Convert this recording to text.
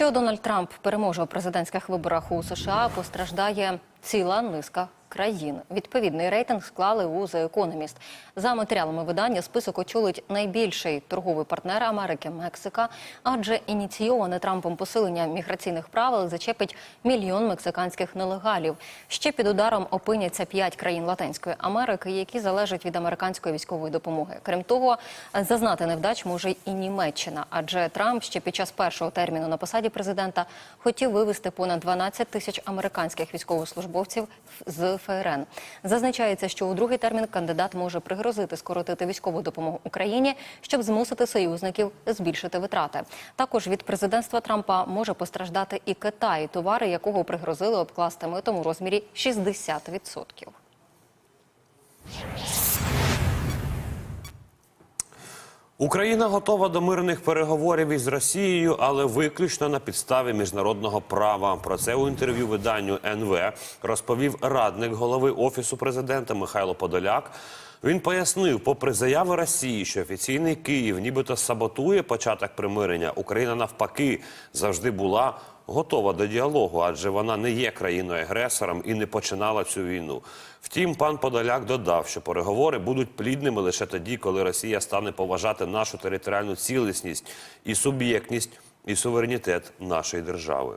Якщо Дональд Трамп переможе у президентських виборах у США, постраждає ціла низка країн. Відповідний рейтинг склали у The Economist. За матеріалами видання список очолить найбільший торговий партнер Америки Мексика, адже ініційоване Трампом посилення міграційних правил зачепить мільйон мексиканських нелегалів. Ще під ударом опиняться п'ять країн Латинської Америки, які залежать від американської військової допомоги. Крім того, зазнати невдач може і Німеччина, адже Трамп ще під час першого терміну на посаді президента хотів вивести понад 12 тисяч американських військовослужбовців з ФРН. Зазначається, що у другий термін кандидат може пригрозити скоротити військову допомогу Україні, щоб змусити союзників збільшити витрати. Також від президентства Трампа може постраждати і Китай, товари якого пригрозили обкласти митом у розмірі 60%. Україна готова до мирних переговорів із Росією, але виключно на підставі міжнародного права. Про це у інтерв'ю виданню НВ розповів радник голови офісу президента Михайло Подоляк. Він пояснив, попри заяви Росії, що офіційний Київ нібито саботує початок примирення, Україна навпаки завжди була готова до діалогу, адже вона не є країною агресором і не починала цю війну. Втім, пан Подоляк додав, що переговори будуть плідними лише тоді, коли Росія стане поважати нашу територіальну цілісність і суб'єктність і суверенітет нашої держави.